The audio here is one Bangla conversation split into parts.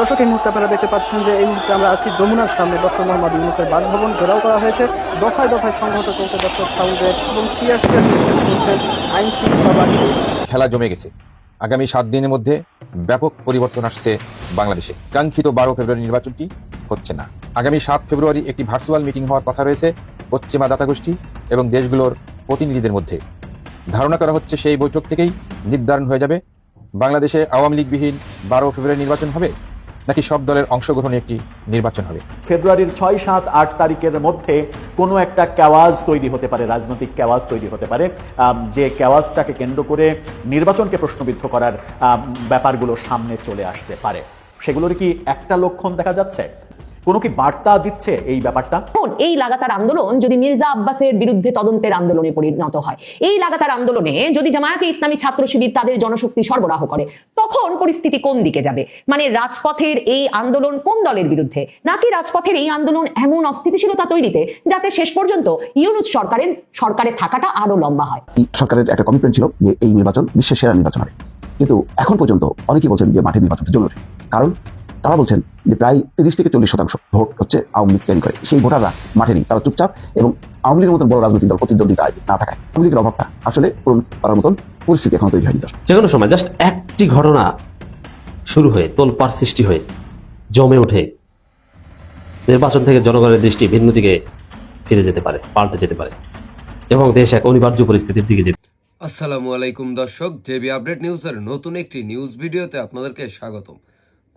দর্শক, এই মুহূর্তে আপনারা দেখতে পাচ্ছেন যে এই মুহূর্তে আমরা আছি যমুনার সামনে। ডক্টর মোহাম্মদ ইউনুসের বাসভবন ঘেরাও করা হয়েছে। দফায় দফায় সংঘর্ষ চলছে দর্শক সাউন্ডে এবং আইন শৃঙ্খলা খেলা জমে গেছে। আগামী সাত দিনের মধ্যে ব্যাপক পরিবর্তন আসছে বাংলাদেশে। কাঙ্ক্ষিত বারো ফেব্রুয়ারি নির্বাচনটি হচ্ছে না। আগামী সাত ফেব্রুয়ারি একটি ভার্চুয়াল মিটিং হওয়ার কথা রয়েছে পশ্চিমা দাতা গোষ্ঠী এবং দেশগুলোর প্রতিনিধিদের মধ্যে। ধারণা করা হচ্ছে সেই বৈঠক থেকেই নির্ধারণ হয়ে যাবে। বাংলাদেশে আওয়ামী লীগবিহীন বারো ফেব্রুয়ারি নির্বাচন হবে। নাকি সব দলের অংশগ্রহণে একটি নির্বাচন হবে? ফেব্রুয়ারির ছয়, সাত, আট তারিখের মধ্যে কোনো একটা ক্যাওয়াজ তৈরি হতে পারে, রাজনৈতিক ক্যাওয়াজ তৈরি হতে পারে। যে ক্যাওয়াজটাকে কেন্দ্র করে নির্বাচনকে প্রশ্নবিদ্ধ করার ব্যাপারগুলো সামনে চলে আসতে পারে। সেগুলোর কি একটা লক্ষণ দেখা যাচ্ছে? কোনো কি বার্তা দিচ্ছে এই ব্যাপারটা? এই লাগাতার আন্দোলন যদি মির্জা আব্বাসের বিরুদ্ধে তদন্তের আন্দোলনে পরিণত হয় এই লাগাতার আন্দোলনে যদি জামায়াতে ইসলামী ছাত্র শিবির তাদের জনশক্তি সরবরাহ করে তখন পরিস্থিতি কোন দিকে যাবে? মানে রাজপথের এই আন্দোলন কোন দলের বিরুদ্ধে? নাকি রাজপথের এই আন্দোলন এমন অস্থিতিশীলতা তৈরিতে যাতে শেষ পর্যন্ত ইউনুস সরকারের সরকারে থাকাটা আরও লম্বা হয়? সরকারের একটা কমিটমেন্ট ছিল যে এই নির্বাচন বিশ্বের সেরা নির্বাচন হবে। কিন্তু এখন পর্যন্ত অনেকেই বলছেন যে মাঠে নির্বাচনটা জরুরি। কারণ তারা বলছেন যে প্রায় তিরিশ থেকে চল্লিশ শতাংশ ভোট হচ্ছে আওয়ামী লীগ ক্যারি করে সেই ভোটাররা মাঠে নেই তারা চুপচাপ এবং আওয়ামী লীগের মতন বড় রাজনৈতিক দল প্রতিদ্বন্দ্বিতায় না থাকায় আওয়ামী লীগের অভাবটা আসলে পূরণ করার মতন পরিস্থিতি এখন তৈরি হয়নি। যে কোনো সময় জাস্ট একটি ঘটনা শুরু হয়ে তোলপাড় সৃষ্টি হয়ে জমে ওঠে নির্বাচন থেকে জনগণের দৃষ্টি ভিন্ন দিকে ফিরে যেতে পারে পাল্টে যেতে পারে এবং দেশ এক অনিবার্য পরিস্থিতির দিকে যেতে আসসালামু আলাইকুম দর্শক জেবি আপডেট নিউজের নতুন একটি নিউজ ভিডিওতে আপনাদেরকে স্বাগতম।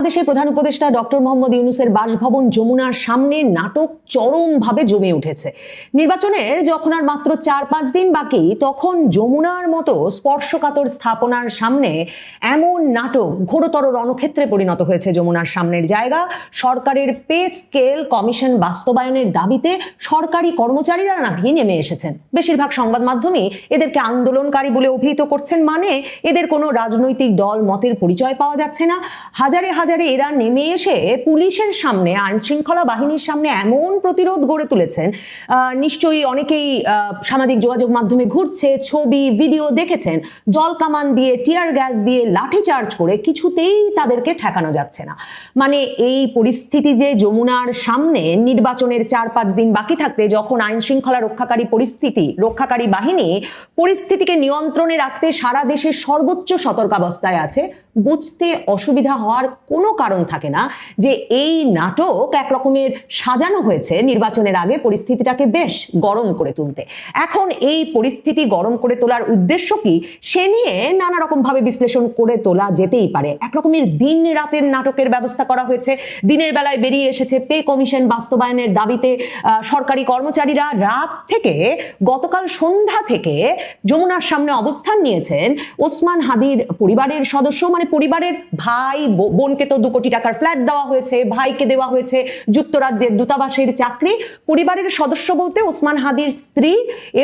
বাংলাদেশের প্রধান উপদেষ্টা ডক্টর মোহাম্মদ ইউনুসের বাসভবন যমুনার সামনে নাটক চরমভাবে জমে উঠেছে। নির্বাচনের যখন আর মাত্র চার পাঁচ দিন বাকি, তখন যমুনার মতো স্পর্শকাতর স্থাপনার সামনে এমন নাটক ঘোরতর রণক্ষেত্রে পরিণত হয়েছে যমুনার সামনের জায়গা। সরকারের পে স্কেল কমিশন বাস্তবায়নের দাবিতে সরকারি কর্মচারীরা নাকি নেমে এসেছেন। বেশিরভাগ সংবাদ মাধ্যমই এদেরকে আন্দোলনকারী বলে অভিহিত করছেন মানে এদের কোনো রাজনৈতিক দল মতের পরিচয় পাওয়া যাচ্ছে না। হাজারে হাজারে এরা নেমে এসে পুলিশের সামনে আইন শৃঙ্খলা বাহিনীর সামনে এমন প্রতিরোধ গড়ে তুলেছেন নিশ্চয়ই অনেকেই সামাজিক যোগাযোগ মাধ্যমে ঘুরছে, ছবি, ভিডিও দেখেছেন, জল কামান দিয়ে, টিয়ার গ্যাস দিয়ে, লাঠি চার্জ করে কিছুতেই তাদেরকে ঠেকানো যাচ্ছে না। মানে এই পরিস্থিতি যে যমুনার সামনে নির্বাচনের চার পাঁচ দিন বাকি থাকতে, যখন আইন শৃঙ্খলা রক্ষাকারী পরিস্থিতি, রক্ষাকারী বাহিনী পরিস্থিতিকে নিয়ন্ত্রণে রাখতে সারা দেশে সর্বোচ্চ সতর্কাবস্থায় আছে বুঝতে অসুবিধা হওয়ার কোনো কারণ থাকে না যে এই নাটক এক রকমের সাজানো হয়েছে নির্বাচনের আগে পরিস্থিতিটাকে বেশ গরম করে তুলতে। এখন এই পরিস্থিতি গরম করে তোলার উদ্দেশ্য কি? সে নিয়ে নানা রকম ভাবে বিশ্লেষণ করে তোলা যেতেই পারে। এক রকমের দিন রাতের নাটকের ব্যবস্থা করা হয়েছে। দিনের বেলায় বেরিয়ে এসেছে পে কমিশন বাস্তবায়নের দাবিতে সরকারি কর্মচারীরা রাত থেকে গতকাল সন্ধ্যা থেকে যমুনার সামনে অবস্থান নিয়েছেন ওসমান হাদির পরিবারের সদস্য। মানে পরিবারের ভাই বোনকে তো দু কোটি টাকার ফ্ল্যাট দেওয়া হয়েছে, ভাইকে দেওয়া হয়েছে, যুক্তরাজ্যের দূতাবাসের চাকরি। পরিবারের সদস্য বলতে ওসমান হাদির স্ত্রী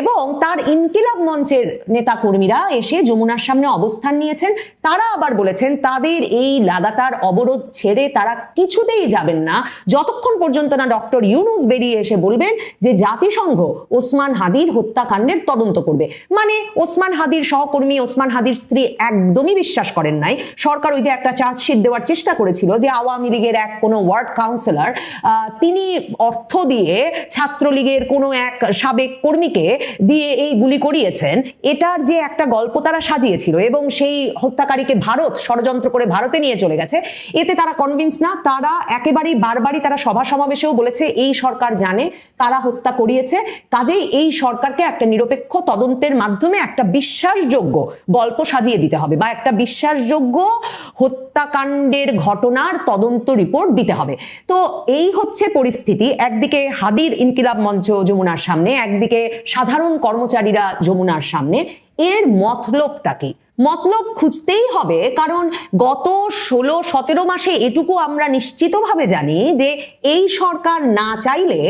এবং তার ইনকিলাব মঞ্চের নেতাকর্মীরা এসে যমুনার সামনে অবস্থান নিয়েছেন। তারা আবার বলেছেন, তাদের এই লাগাতার অবরোধ ছেড়ে তারা কিছুতেই যাবেন না। যতক্ষণ পর্যন্ত না ডক্টর ইউনুস বেরিয়ে এসে বলবেন যে জাতিসংঘ ওসমান হাদির হত্যাকাণ্ডের তদন্ত করবে। মানে ওসমান হাদির সহকর্মী, ওসমান হাদির স্ত্রী একদমই বিশ্বাস করেন নাই। সরকার ওই যে একটা চার্জশিট দেওয়ার চেষ্টা করেছিল যে আওয়ামী লীগের এক কোনো ওয়ার্ড কাউন্সিলর তিনি অর্থ দিয়ে ছাত্রলীগের কোনো এক সাবেক কর্মীকে দিয়ে এই গুলি করিয়েছেন। এটার যে একটা গল্প তারা সাজিয়েছিল এবং সেই হত্যাকারীকে ভারত ষড়যন্ত্র করে ভারতে নিয়ে চলে গেছে। এতে তারা কনভিন্স না, তারা একেবারেই বারবারই তারা সভা সমাবেশেও বলেছে, এই সরকার জানে কারা হত্যা করিয়েছে। কাজেই এই সরকারকে একটা নিরপেক্ষ তদন্তের মাধ্যমে একটা বিশ্বাসযোগ্য গল্প সাজিয়ে দিতে হবে বা একটা বিশ্বাসযোগ্য হত্যাকাণ্ডের ঘটনার তদন্ত রিপোর্ট দিতে হবে। তো এই হচ্ছে পরিস্থিতি। একদিকে হাদির ইনকিলাব মঞ্চ যমুনার সামনে, একদিকে সাধারণ কর্মচারীরা যমুনার সামনে। এর মতলবটা কি? মতলব খুঁজতেই হবে, কারণ গত ষোলো, সতেরো মাসে এটুকু আমরা নিশ্চিতভাবে জানি যে এই সরকার না চাইলে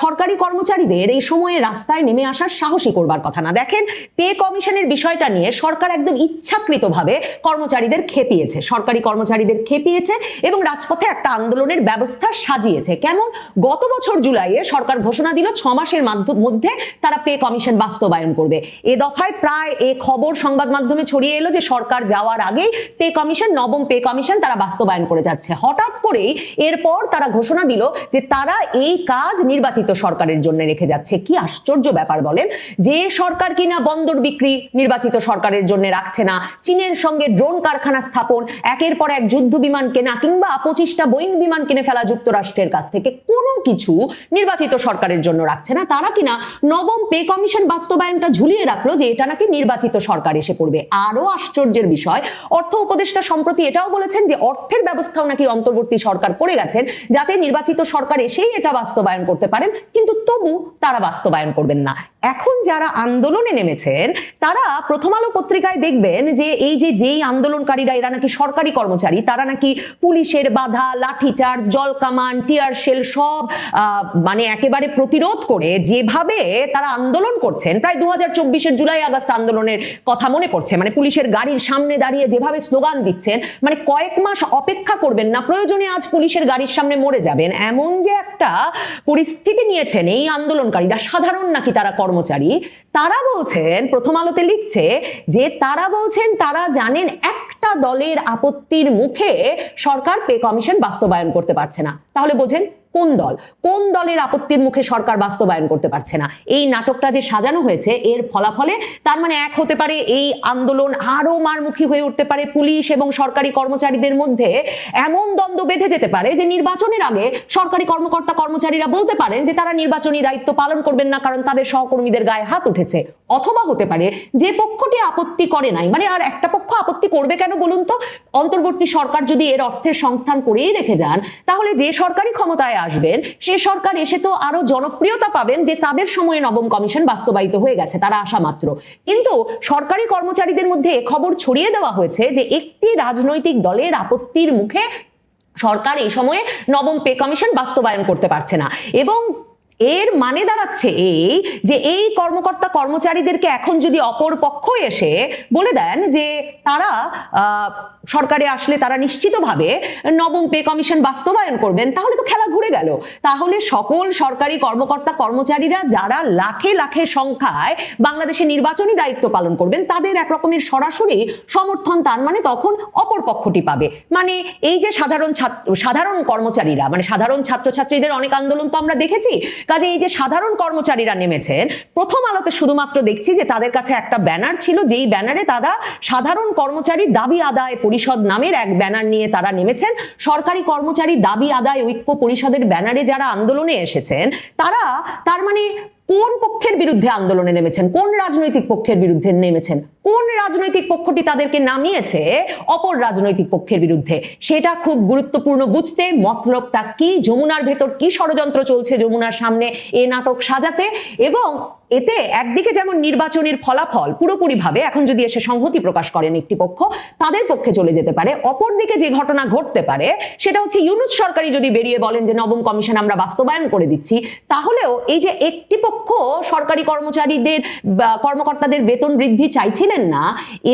সরকারি কর্মচারীদের এই সময়ে রাস্তায় নেমে আসার সাহসী করবার কথা না। দেখেন, পে কমিশনের বিষয়টা নিয়ে সরকার একদম ইচ্ছাকৃতভাবে কর্মচারীদের খেপিয়েছে। সরকারি কর্মচারীদের খেপিয়েছে এবং রাজপথে একটা আন্দোলনের ব্যবস্থা সাজিয়েছে। কেমন? গত বছর জুলাইয়ে সরকার ঘোষণা দিল ছ মাসের মধ্যে তারা পে কমিশন বাস্তবায়ন করবে। এ দফায় প্রায় এ খবর সংবাদ মাধ্যমে ছড়িয়ে এলো যে সরকার যাওয়ার আগেই পে কমিশন, নবম পে কমিশন তারা বাস্তবায়ন করে যাচ্ছে। হঠাৎ করেই এরপর তারা ঘোষণা দিল যে তারা এই কাজ নির্বাচিত সরকারের জন্য রেখে যাচ্ছে। কি আশ্চর্য ব্যাপার বলেন। যে সরকার কিনা বন্দর বিক্রি নির্বাচিত সরকারের জন্য রাখছে না, চীনের সঙ্গে ড্রোন কারখানা স্থাপন, একের পর এক যুদ্ধ বিমান কেনা কিংবা পঁচিশটা বোয়িং বিমান কিনে ফেলা যুক্তরাষ্ট্রের কাছ থেকে কোনো কিছু নির্বাচিত সরকারের জন্য রাখছে না। তারা কিনা নবম পে কমিশন বাস্তবায়নটা ঝুলিয়ে রাখল যে এটা নাকি নির্বাচিত সরকার এসে পড়বে। আরও আশ্চর্যের বিষয়। অর্থ উপদেষ্টা সম্প্রতি এটাও বলেছেন যে অর্থের ব্যবস্থাও নাকি অন্তর্বর্তী সরকার করে গেছেন, যাতে নির্বাচিত সরকার এসেই এটা বাস্তবায়ন করতে পারেন, কিন্তু তবু তারা বাস্তবায়ন করবেন না। এখন যারা আন্দোলনে নেমেছেন, তারা প্রথম আলো পত্রিকায় দেখবেন যে এই যে যেই আন্দোলনকারীরা, এরা নাকি সরকারি কর্মচারী, তারা নাকি পুলিশের বাধা, লাঠিচার্জ, জল কামান, টিয়ার শেল সব মানে একেবারে প্রতিরোধ করে যেভাবে তারা আন্দোলন করছেন, প্রায় দু হাজার জুলাই আগস্ট আন্দোলনের কথা মনে পড়ছে। মানে পুলিশের গাড়ির সামনে দাঁড়িয়ে যেভাবে স্লোগান দিচ্ছেন মানে কয়েক মাস অপেক্ষা করবেন না, প্রয়োজনে আজ পুলিশের গাড়ির সামনে মরে যাবেন। এমন যে একটা পরিস্থিতি নিয়েছেন এই আন্দোলনকারীরা, সাধারণ নাকি তারা কর্মচারী, তারা বলছেন, প্রথম আলোতে লিখছে যে তারা বলছেন, তারা জানেন একটা দলের আপত্তির মুখে সরকার পে কমিশন বাস্তবায়ন করতে পারছে না। তাহলে বোঝেন কোন দল? কোন দলের আপত্তির মুখে সরকার বাস্তবায়ন করতে পারছে না? এই নাটকটা যে সাজানো হয়েছে, এর ফলাফলে তার মানে এক হতে পারে এই আন্দোলন আরও মারমুখী হয়ে উঠতে পারে পুলিশ এবং সরকারি কর্মচারীদের মধ্যে। এমন দ্বন্দ্ব বেঁধে যেতে পারে যে নির্বাচনের আগে সরকারি কর্মকর্তা কর্মচারীরা বলতে পারেন যে তারা নির্বাচনী দায়িত্ব পালন করবেন না কারণ তাদের সহকর্মীদের গায়ে হাত উঠেছে। অথবা হতে পারে যে পক্ষটি আপত্তি করে নাই। মানে আর একটা পক্ষ আপত্তি করবে কেন বলুন তো? অন্তর্বর্তী সরকার যদি এর অর্থের সংস্থান করেই রেখে যান, তাহলে যে সরকারি ক্ষমতায় আসবেন, সে সরকার এসে তো আরও জনপ্রিয়তা পাবেন যে তাদের সময়ে নবম কমিশন বাস্তবায়িত হয়ে গেছে, তারা আসা মাত্র। কিন্তু সরকারি কর্মচারীদের মধ্যে খবর ছড়িয়ে দেওয়া হয়েছে যে একটি রাজনৈতিক দলের আপত্তির মুখে সরকার এই সময়ে নবম পে কমিশন বাস্তবায়ন করতে পারছে না। এবং এর মানে দাঁড়াচ্ছে এই যে এই কর্মকর্তা কর্মচারীদেরকে এখন যদি অপর পক্ষ এসে বলে দেন যে তারা সরকারে আসলে তারা নিশ্চিতভাবে নবম পে কমিশন বাস্তবায়ন করবেন, তাহলে তো খেলা ঘুরে গেল। তাহলে সকল সরকারি কর্মকর্তা কর্মচারীরা যারা লাখে লাখে সংখ্যায় বাংলাদেশে নির্বাচনী দায়িত্ব পালন করবেন, তাদের এক রকমের সরাসরি সমর্থন তার মানে তখন অপর পক্ষটি পাবে। মানে এই যে সাধারণ ছাত্র, সাধারণ কর্মচারীরা মানে সাধারণ ছাত্রছাত্রীদের অনেক আন্দোলন তো আমরা দেখেছি কাজে এই যে সাধারণ কর্মচারীরা নেমেছেন, প্রথম আলোতে শুধুমাত্র দেখছি যে তাদের কাছে একটা ব্যানার ছিল, যেই ব্যানারে তারা সাধারণ কর্মচারী দাবি আদায় পরিষদ নামের এক ব্যানার নিয়ে তারা নেমেছেন। সরকারি কর্মচারী দাবি আদায় ঐক্য পরিষদের ব্যানারে যারা আন্দোলনে এসেছেন, তারা তার মানে কোন পক্ষের বিরুদ্ধে আন্দোলনে নেমেছেন? কোন রাজনৈতিক পক্ষের বিরুদ্ধে নেমেছেন? কোন রাজনৈতিক পক্ষটি তাদেরকে নামিয়েছে অপর রাজনৈতিক পক্ষের বিরুদ্ধে? সেটা খুব গুরুত্বপূর্ণ বুঝতে মতলবটা কি? যমুনার ভেতর কি ষড়যন্ত্র চলছে যমুনার সামনে এ নাটক সাজাতে? এবং এতে একদিকে যেমন নির্বাচনের ফলাফল পুরোপুরিভাবে এখন যদি এসে সংহতি প্রকাশ করেন একটি পক্ষ, তাদের পক্ষে চলে যেতে পারে। অপরদিকে যে ঘটনা ঘটতে পারে, সেটা হচ্ছে ইউনুস সরকারি যদি বেরিয়ে বলেন যে নবম কমিশন আমরা বাস্তবায়ন করে দিচ্ছি, তাহলেও এই যে একটি পক্ষ সরকারি কর্মচারীদের কর্মকর্তাদের বেতন বৃদ্ধি চাইছিলেন না,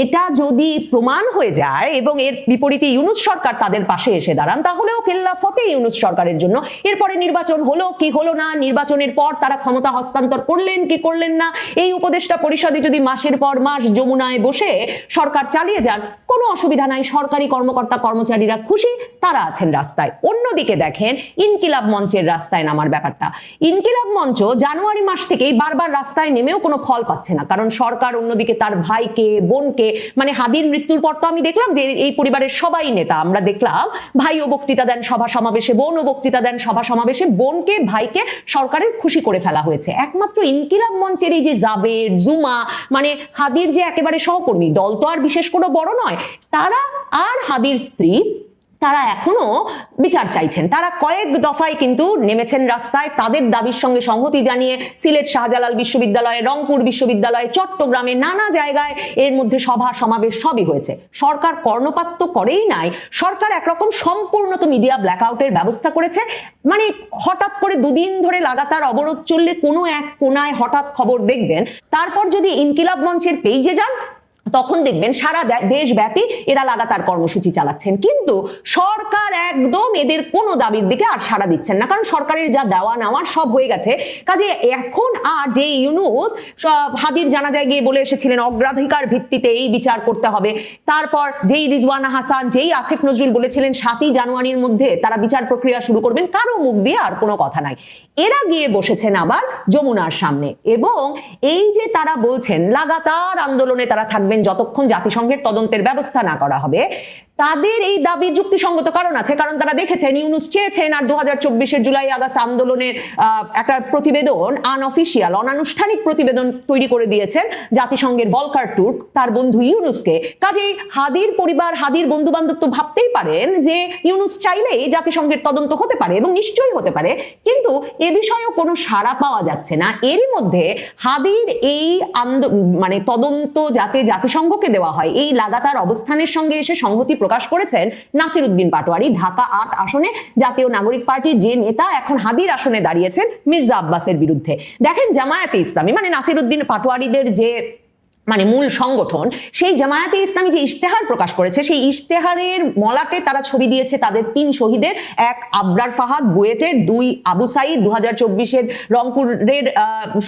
এটা যদি প্রমাণ হয়ে যায় এবং এর বিপরীতে ইউনুস সরকার তাদের পাশে এসে দাঁড়ান, তাহলেও কেল্লা ফতে ইউনুস সরকারের জন্য। এরপরে নির্বাচন হলো কি হলো না, নির্বাচনের পর তারা ক্ষমতা হস্তান্তর করলেন কি করলেন না। এই উপদেষ্টা পরিষদে যদি মাসের পর মাস যমুনায় বসে সরকার চালিয়ে যান, কোনো অসুবিধা নাই, সরকারি কর্মকর্তা কর্মচারীরা খুশি, তারা আছেন রাস্তায়। অন্যদিকে দেখেন, ইনকিলাব মঞ্চের রাস্তায় নামার ব্যাপারটা। ইনকিলাব মঞ্চ জানুয়ারি মাস থেকেই বারবার রাস্তায় নেমেও কোনো ফল পাচ্ছে না। কারণ সরকার অন্যদিকে তার ভাইকে, বোনকে মানে হাদির মৃত্যুর পর তো আমি দেখলাম যে এই পরিবারের সবাই নেতা। আমরা দেখলাম, ভাইও বক্তৃতা দেন সভা সমাবেশে, বোনও বক্তৃতা দেন সভা সমাবেশে, বোনকে, ভাইকে সরকারের খুশি করে ফেলা হয়েছে। একমাত্র ইনকিলাব মঞ্চের এই যে জাবের, জুমা মানে হাদির যে একেবারে সহকর্মী, দল তো আর বিশেষ কোনো বড় নয়, তারা আর হাদির স্ত্রী তারা এখনও বিচার চাইছেন। তারা কয়েক দফায় কিন্তু নেমেছেন রাস্তায়। তাদের দাবির সঙ্গে সংহতি জানিয়ে সিলেট শাহজালাল বিশ্ববিদ্যালয়ে, রংপুর বিশ্ববিদ্যালয়ে, চট্টগ্রামে নানা জায়গায় এর মধ্যে সভা, সমাবেশ সবই হয়েছে। সরকার কর্ণপাত তো করেই নাই। সরকার একরকম সম্পূর্ণ তো মিডিয়া ব্ল্যাকআউটের ব্যবস্থা করেছে। মানে হঠাৎ করে দুদিন ধরে লাগাতার অবরোধ চললে কোনো এক কোনায় হঠাৎ খবর দেখবেন। তারপর যদি ইনকিলাব মঞ্চের পেজে যান তখন দেখবেন সারা দেশব্যাপী এরা লাগাতার কর্মসূচি চালাচ্ছেন। কিন্তু সরকার একদম এদের কোনো দাবির দিকে আর সাড়া দিচ্ছেন না। কারণ সরকারের যা দেওয়া নেওয়া সব হয়ে গেছে। কাজে এখন আর যে ইউনুস হাদির জানাজায় গিয়ে বলে এসেছিলেন, অগ্রাধিকার ভিত্তিতে এই বিচার করতে হবে। তারপর যেই রিজওয়ানা হাসান, যেই আসিফ নজরুল বলেছিলেন, সাতই জানুয়ারির মধ্যে তারা বিচার প্রক্রিয়া শুরু করবেন। কারও মুখ দিয়ে আর কোনো কথা নাই। এরা গিয়ে বসেছেন আবার যমুনার সামনে। এবং এই যে তারা বলছেন, লাগাতার আন্দোলনে তারা থাকবেন যতক্ষণ জাতিসংঘের তদন্তের ব্যবস্থা না করা হবে। তাদের এই দাবির যুক্তিসঙ্গত কারণ আছে, কারণ তারা দেখেছেন, ইউনুস চেয়েছেন আর দু হাজার চব্বিশের জুলাই আগস্ট আন্দোলনের একটা প্রতিবেদন আনঅফিসিয়াল অনানুষ্ঠানিক প্রতিবেদন তৈরি করে দিয়েছেন জাতিসংঘের ভলকার টুর্ক তার বন্ধু ইউনুসকে। কাজেই হাদির পরিবার, হাদির বন্ধু বান্ধব তো ভাবতেই পারেন যে ইউনুস চাইলেই জাতিসংঘের তদন্ত হতে পারে এবং নিশ্চয়ই হতে পারে, কিন্তু এ বিষয়েও কোনো সাড়া পাওয়া যাচ্ছে না। এরই মধ্যে হাদির এই মানে তদন্ত যাতে জাতিসংঘকে দেওয়া হয়, এই লাগাতার অবস্থানের সঙ্গে এসে সংহতি প্রকাশ করেছেন নাসির উদ্দিন পাটোয়ারি, ঢাকা আট আসনে জাতীয় নাগরিক পার্টির যে নেতা এখন হাদির আসনে দাঁড়িয়েছেন মির্জা আব্বাসের বিরুদ্ধে। দেখেন জামায়াতে ইসলামী মানে নাসির উদ্দিন পাটোয়ারিদের যে মানে মূল সংগঠন, সেই জামায়াতে ইসলামী যে ইশতেহার প্রকাশ করেছে, সেই ইশতেহারের মলাটে তারা ছবি দিয়েছে তাদের তিন শহীদের। এক আবরার ফাহাদ বুয়েটের, দুই আবু সাইদ দু হাজার চব্বিশের রংপুরের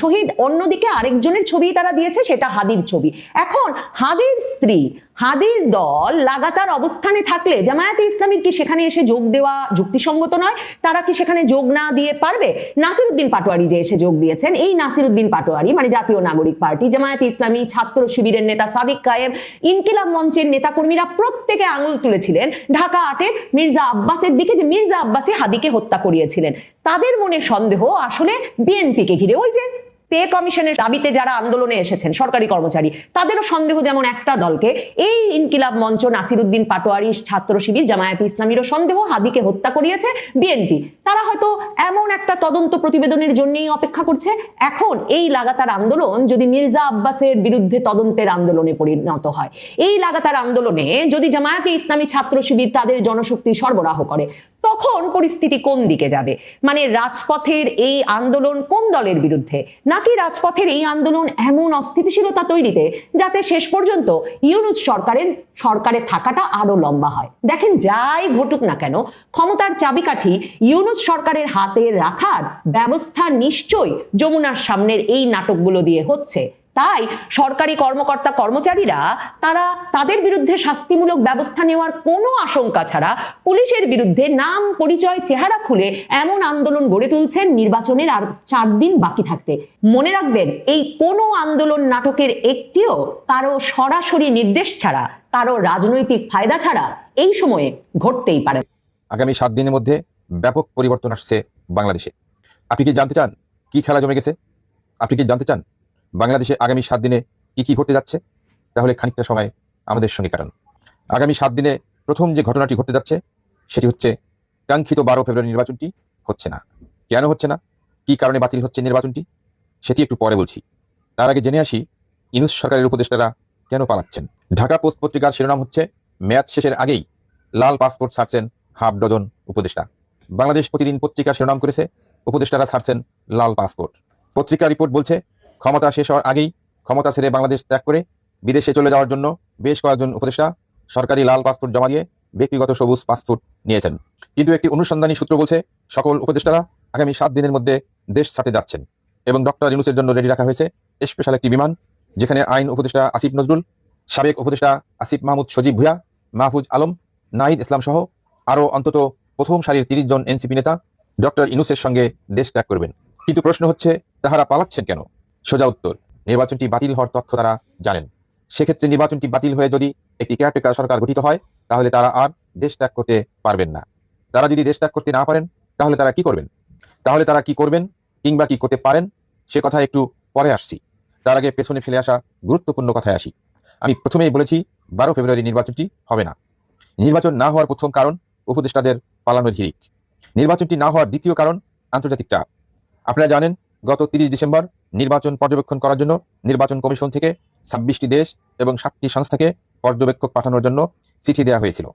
শহীদ। অন্যদিকে আরেকজনের ছবি তারা দিয়েছে, সেটা হাদির ছবি। এখন হাদির স্ত্রী হাদির দল লাগাতার অবস্থানে থাকলে জামায়াতে ইসলামীর কি সেখানে এসে যোগ দেওয়া যুক্তিসঙ্গত নয়? তারা কি সেখানে যোগ না দিয়ে পারবে? নাসিরুদ্দিন পাটোয়ারি যে এসে যোগ দিয়েছেন, এই নাসিরুদ্দিন পাটোয়ারি মানে জাতীয় নাগরিক পার্টি, জামায়াতে ইসলামী, ছাত্র শিবিরের নেতা সাদিক কায়েম, ইনকিলাব মঞ্চের নেতাকর্মীরা প্রত্যেকে আঙুল তুলেছিলেন ঢাকা আটের মির্জা আব্বাসের দিকে, যে মির্জা আব্বাসী হাদিকে হত্যা করিয়েছিলেন। তাদের মনে সন্দেহ আসলে বিএনপিকে ঘিরে। ওই যে পে কমিশনের দাবিতে যারা আন্দোলনে এসেছেন সরকারি কর্মচারী, তাদেরও সন্দেহ যেমন একটা দলকে, এই ইনকিলাব মঞ্চ নাসিরুদ্দিন পাটোয়ারি, ছাত্র শিবির, জামায়াতে ইসলামীরও সন্দেহ হাদিকে হত্যা করিয়েছে বিএনপি। তারা হয়তো এমন একটা তদন্ত প্রতিবেদনের জন্যই অপেক্ষা করছে। এখন এই লাগাতার আন্দোলন যদি মির্জা আব্বাসের বিরুদ্ধে তদন্তের আন্দোলনে পরিণত হয়। এই লাগাতার আন্দোলনে যদি জামায়াতে ইসলামী ছাত্র শিবির তাদের জনশক্তি সরবরাহ করে তখন পরিস্থিতি কোন দিকে যাবে? মানে রাজপথের এই আন্দোলন কোন দলের বিরুদ্ধে? নাকি রাজপথের এই আন্দোলন এমন অস্থিতিশীলতা তৈরিতে যাতে শেষ পর্যন্ত ইউনুস সরকারের, সরকারে থাকাটা আরও লম্বা হয়? দেখেন যাই ঘটুক না কেন, ক্ষমতার চাবিকাঠি ইউনুস সরকারের হাতে রাখার ব্যবস্থা নিশ্চয়ই যমুনার সামনের এই নাটকগুলো দিয়ে হচ্ছে। তাই সরকারি কর্মকর্তা কর্মচারীরা তারা তাদের বিরুদ্ধে শাস্তিমূলক ব্যবস্থা নেওয়ার কোনো আশঙ্কা ছাড়া পুলিশের বিরুদ্ধে নাম, পরিচয়, চেহারা খুলে এমন আন্দোলন গড়ে তুলছেন নির্বাচনের আর চার দিন বাকি থাকতে। মনে রাখবেন, এই কোনো আন্দোলন নাটকের একটিও কারও সরাসরি নির্দেশ ছাড়া, কারও রাজনৈতিক ফায়দা ছাড়া এই সময়ে ঘটতেই পারে। আগামী সাত দিনের মধ্যে ব্যাপক পরিবর্তন আসছে বাংলাদেশে। আপনি কি জানতে চান কি খেলা জমে গেছে? আপনি কি জানতে চান? বাংলাদেশে আগামী সাত দিনে কি কি ঘটতে যাচ্ছে? তাহলে খানিকটা সময় আমাদের সঙ্গে কাটান। আগামী সাত দিনে প্রথম যে ঘটনাটি ঘটতে যাচ্ছে, সেটি হচ্ছে কাঙ্ক্ষিত বারো ফেব্রুয়ারি নির্বাচনটি হচ্ছে না। কেন হচ্ছে না? কি কারণে বাতিল হচ্ছে নির্বাচনটি? সেটি একটু পরে বলছি। তার আগে জেনে আসি, ইনুস সরকারের উপদেষ্টারা কেন পালাচ্ছেন? ঢাকা পোস্ট পত্রিকার শিরোনাম হচ্ছে ম্যাচ শেষের আগেই লাল পাসপোর্ট ছাড়ছেন হাফ ডজন উপদেষ্টা। বাংলাদেশ প্রতিদিন পত্রিকা শিরোনাম করেছে, উপদেষ্টারা ছাড়ছেন লাল পাসপোর্ট। পত্রিকা রিপোর্ট বলছে ক্ষমতা শেষ হওয়ার আগেই ক্ষমতা ছেড়ে বাংলাদেশ ত্যাগ করে বিদেশে চলে যাওয়ার জন্য বেশ কয়েকজন উপদেষ্টা সরকারি লাল পাসপোর্ট জমা দিয়ে ব্যক্তিগত সবুজ পাসপোর্ট নিয়েছেন। কিন্তু একটি অনুসন্ধানী সূত্র বলছে, সকল উপদেষ্টারা আগামী সাত দিনের মধ্যে দেশ ছাড়তে যাচ্ছেন এবং ডক্টর ইউনুসের জন্য রেডি রাখা হয়েছে স্পেশাল একটি বিমান, যেখানে আইন উপদেষ্টা আসিফ নজরুল, সাবেক উপদেষ্টা আসিফ মাহমুদ সজীব ভুয়া মাহফুজ আলম, নাহিদ ইসলাম সহ আরও অন্তত প্রথম সারির তিরিশ জন এনসিপি নেতা ডক্টর ইনুসের সঙ্গে দেশ ত্যাগ করবেন। কিন্তু প্রশ্ন হচ্ছে, তাহারা পালাচ্ছেন কেন? সোজা উত্তর। নির্বাচনটি বাতিল হওয়ার তথ্য তারা জানেন। সেক্ষেত্রে নির্বাচনটি বাতিল হয়ে যদি একটি কেয়ারটেকার সরকার গঠিত হয়, তাহলে তারা আর দেশ ত্যাগ করতে পারবেন না। তারা যদি দেশ ত্যাগ করতে না পারেন, তাহলে তারা কি করবেন? তাহলে তারা কি করবেন কিংবা কি করতে পারেন? সে কথা একটু পরে আসছি। তার আগে পেছনে ফেলে আসা গুরুত্বপূর্ণ কথায় আসি। আমি প্রথমেই বলেছি, বারো ফেব্রুয়ারি নির্বাচনটি হবে না। নির্বাচন না হওয়ার প্রথম কারণ উপদেষ্টাদের পালানোর হিরিক নির্বাচনটি না হওয়ার দ্বিতীয় কারণ আন্তর্জাতিক চাপ। আপনারা জানেন গত তিরিশ ডিসেম্বর নির্বাচন পর্যবেক্ষণ করার জন্য নির্বাচন কমিশন থেকে ছাব্বিশটি দেশ এবং ষাটটি সংস্থাকে পর্যবেক্ষক পাঠানোর জন্য চিঠি দেওয়া হয়েছিল।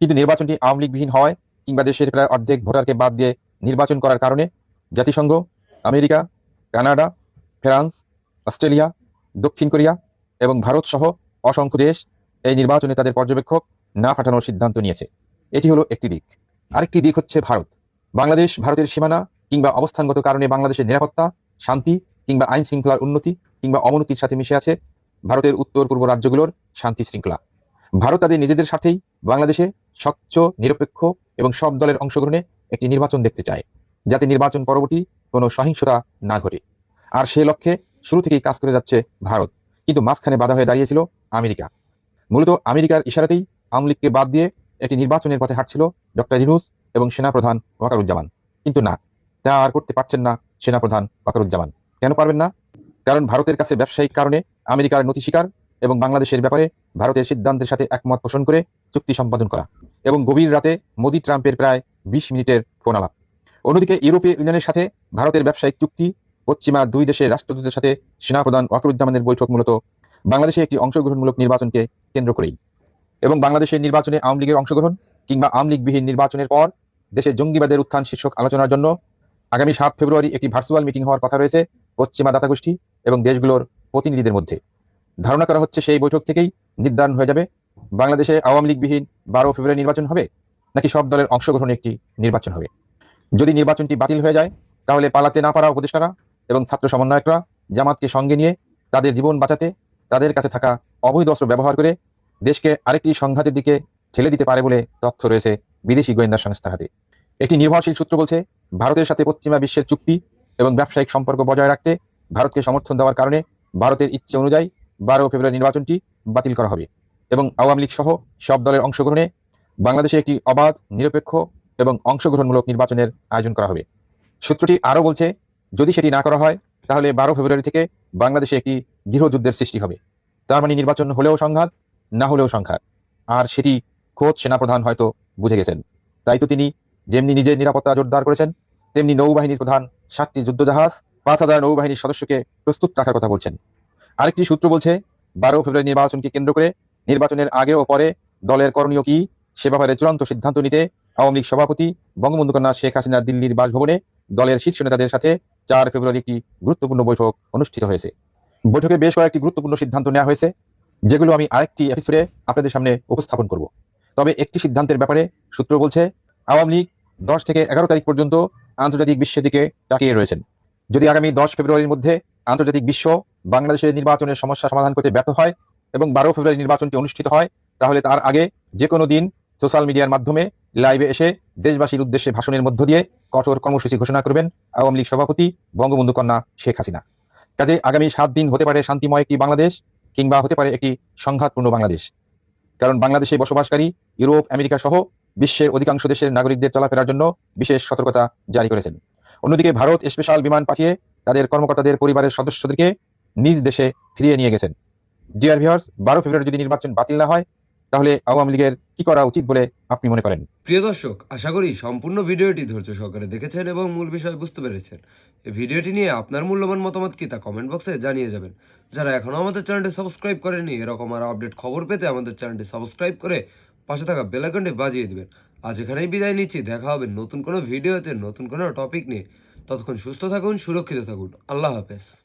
কিন্তু নির্বাচনটি আওয়ামী লীগবিহীন হওয়ায় কিংবা দেশের প্রায় অর্ধেক ভোটারকে বাদ দিয়ে নির্বাচন করার কারণে জাতিসংঘ, আমেরিকা, কানাডা, ফ্রান্স, অস্ট্রেলিয়া, দক্ষিণ কোরিয়া এবং ভারত সহ অসংখ্য দেশ এই নির্বাচনে তাদের পর্যবেক্ষক না পাঠানোর সিদ্ধান্ত নিয়েছে। এটি হলো একটি দিক। আরেকটি দিক হচ্ছে ভারত। বাংলাদেশ ভারতের সীমানা কিংবা অবস্থানগত কারণে বাংলাদেশের নিরাপত্তা, শান্তি কিংবা আইন শৃঙ্খলার উন্নতি কিংবা অবনতির সাথে মিশে আছে ভারতের উত্তর পূর্ব রাজ্যগুলোর শান্তি শৃঙ্খলা। ভারত তাদের নিজেদের সাথেই বাংলাদেশে স্বচ্ছ, নিরপেক্ষ এবং সব দলের অংশগ্রহণে একটি নির্বাচন দেখতে চায়, যাতে নির্বাচন পরবর্তী কোনো সহিংসতা না ঘটে। আর সে লক্ষ্যে শুরু থেকেই কাজ করে যাচ্ছে ভারত, কিন্তু মাঝখানে বাধা হয়ে দাঁড়িয়েছিল আমেরিকা। মূলত আমেরিকার ইশারাতেই আওয়ামী লীগকে বাদ দিয়ে একটি নির্বাচনের পথে হাঁটছিল ডক্টর ইনুস এবং সেনাপ্রধান ওয়াকারুজ্জামান কিন্তু না তা আর করতে পারছেন না সেনাপ্রধান ওয়াকারুজ্জামান কেন পারবেন না? কারণ ভারতের কাছে ব্যবসায়িক কারণে আমেরিকার নথি স্বীকার এবং বাংলাদেশের ব্যাপারে ভারতের সিদ্ধান্তের সাথে একমত পোষণ করে চুক্তি সম্পাদন করা এবং গভীর রাতে মোদি ট্রাম্পের প্রায় বিশ মিনিটের ফোন আলাপ। অন্যদিকে ইউরোপীয় ইউনিয়নের সাথে ভারতের ব্যবসায়িক চুক্তি, পশ্চিমা দুই দেশের রাষ্ট্রদূতের সাথে সেনাপ্রধান ওয়াকরুজ্জামানের বৈঠক মূলত বাংলাদেশে একটি অংশগ্রহণমূলক নির্বাচনকে কেন্দ্র করেই। এবং বাংলাদেশের নির্বাচনে আওয়ামী লীগের অংশগ্রহণ কিংবা আওয়ামী লীগবিহীন নির্বাচনের পর দেশে জঙ্গিবাদের উত্থান শীর্ষক আলোচনার জন্য আগামী সাত ফেব্রুয়ারি একটি ভার্চুয়াল মিটিং হওয়ার কথা রয়েছে পশ্চিমা দাতাগোষ্ঠী এবং দেশগুলোর প্রতিনিধিদের মধ্যে। ধারণা করা হচ্ছে সেই বৈঠক থেকেই নির্ধারণ হয়ে যাবে। বাংলাদেশে আওয়ামী লীগবিহীন বারো ফেব্রুয়ারি নির্বাচন হবে নাকি সব দলের অংশগ্রহণে একটি নির্বাচন হবে? যদি নির্বাচনটি বাতিল হয়ে যায়, তাহলে পালাতে না পারা উপদেষ্টারা এবং ছাত্র সমন্বয়করা জামাতকে সঙ্গে নিয়ে তাদের জীবন বাঁচাতে, তাদের কাছে থাকা অবৈধ অস্ত্র ব্যবহার করে দেশকে আরেকটি সংঘাতের দিকে ঠেলে দিতে পারে বলে তথ্য রয়েছে বিদেশি গোয়েন্দা সংস্থার হাতে। একটি নির্ভরশীল সূত্র বলছে ভারতের সাথে পশ্চিমা বিশ্বের চুক্তি এবং ব্যবসায়িক সম্পর্ক বজায় রাখতে ভারতকে সমর্থন দেওয়ার কারণে ভারতের ইচ্ছে অনুযায়ী বারো ফেব্রুয়ারি নির্বাচনটি বাতিল করা হবে এবং আওয়ামী লীগ সহ সব দলের অংশগ্রহণে বাংলাদেশে একটি অবাধ, নিরপেক্ষ এবং অংশগ্রহণমূলক নির্বাচনের আয়োজন করা হবে। সূত্রটি আরও বলছে, যদি সেটি না করা হয়, তাহলে বারো ফেব্রুয়ারি থেকে বাংলাদেশে একটি গৃহযুদ্ধের সৃষ্টি হবে। তার মানে নির্বাচন হলেও সংঘাত, না হলেও সংঘাত। আর সেটি খোদ সেনাপ্রধান হয়তো বুঝে গেছেন। তাই তো তিনি যেমনি নিজের নিরাপত্তা জোরদার করেছেন তেমনি নৌবাহিনীর প্রধান সাতটি যুদ্ধজাহাজ পাঁচ হাজার নৌবাহিনীর সদস্যকে প্রস্তুত রাখার কথা বলছেন। আরেকটি সূত্র বলছে, বারো ফেব্রুয়ারি নির্বাচনকে কেন্দ্র করে নির্বাচনের আগে ও পরে দলের করণীয় কি সে ব্যাপারে চূড়ান্ত সিদ্ধান্ত নিতে আওয়ামী লীগ সভাপতি বঙ্গবন্ধু কন্যা শেখ হাসিনা দিল্লির বাসভবনে দলের শীর্ষ নেতাদের সাথে চার ফেব্রুয়ারি একটি গুরুত্বপূর্ণ বৈঠক অনুষ্ঠিত হয়েছে। বৈঠকে বেশ কয়েকটি গুরুত্বপূর্ণ সিদ্ধান্ত নেওয়া হয়েছে, যেগুলো আমি আরেকটি এপিসোডে আপনাদের সামনে উপস্থাপন করব। তবে একটি সিদ্ধান্তের ব্যাপারে সূত্র বলছে, আওয়ামী লীগ দশ থেকে এগারো তারিখ পর্যন্ত আন্তর্জাতিক বিশ্বের দিকে তাকিয়ে রয়েছেন। যদি আগামী দশ ফেব্রুয়ারির মধ্যে আন্তর্জাতিক বিশ্ব বাংলাদেশের নির্বাচনের সমস্যা সমাধান করতে ব্যর্থ হয় এবং বারো ফেব্রুয়ারি নির্বাচনটি অনুষ্ঠিত হয়, তাহলে তার আগে যে কোনো দিন সোশ্যাল মিডিয়ার মাধ্যমে লাইভে এসে দেশবাসীর উদ্দেশ্যে ভাষণের মধ্য দিয়ে কঠোর কর্মসূচি ঘোষণা করবেন আওয়ামী লীগ সভাপতি বঙ্গবন্ধু কন্যা শেখ হাসিনা। কাজে আগামী সাত দিন হতে পারে শান্তিময় একটি বাংলাদেশ কিংবা হতে পারে একটি সংঘাতপূর্ণ বাংলাদেশ। কারণ বাংলাদেশে বসবাসকারী ইউরোপ, আমেরিকা সহ বিশ্বের অধিকাংশ দেশের নাগরিকদের চলাফেরার জন্য বিশেষ সতর্কতা জারি করেছেন। অন্যদিকে ভারত স্পেশাল বিমান পাঠিয়ে তাদের কর্মকর্তাদের পরিবারের সদস্যদেরকে নিজ দেশে ফিরিয়ে নিয়ে গেছেন। ডিয়ার ভিউয়ার্স, বারো ফেব্রুয়ারি যদি নির্বাচন বাতিল না হয়, তাহলে আওয়ামী লীগের কি করা উচিত বলে আপনি মনে করেন? প্রিয় দর্শক, আশা করি সম্পূর্ণ ভিডিওটি ধৈর্য সহকারে দেখেছেন এবং মূল বিষয় বুঝতে পেরেছেন। এই ভিডিওটি নিয়ে আপনার মূল্যবান মতামত কি তা কমেন্ট বক্সে জানিয়ে যাবেন। যারা এখনও আমাদের চ্যানেলটি সাবস্ক্রাইব করেনি এরকম আরও আপডেট খবর পেতে আমাদের চ্যানেলটি সাবস্ক্রাইব করে পাশে থাকা বেলাকনটি বাজিয়ে দেবেন। আজ এখানেই বিদায় নিচ্ছি। দেখা হবে নতুন কোনো ভিডিওতে নতুন কোনো টপিক নিয়ে। ততক্ষণ সুস্থ থাকুন, সুরক্ষিত থাকুন। আল্লাহ হাফেজ।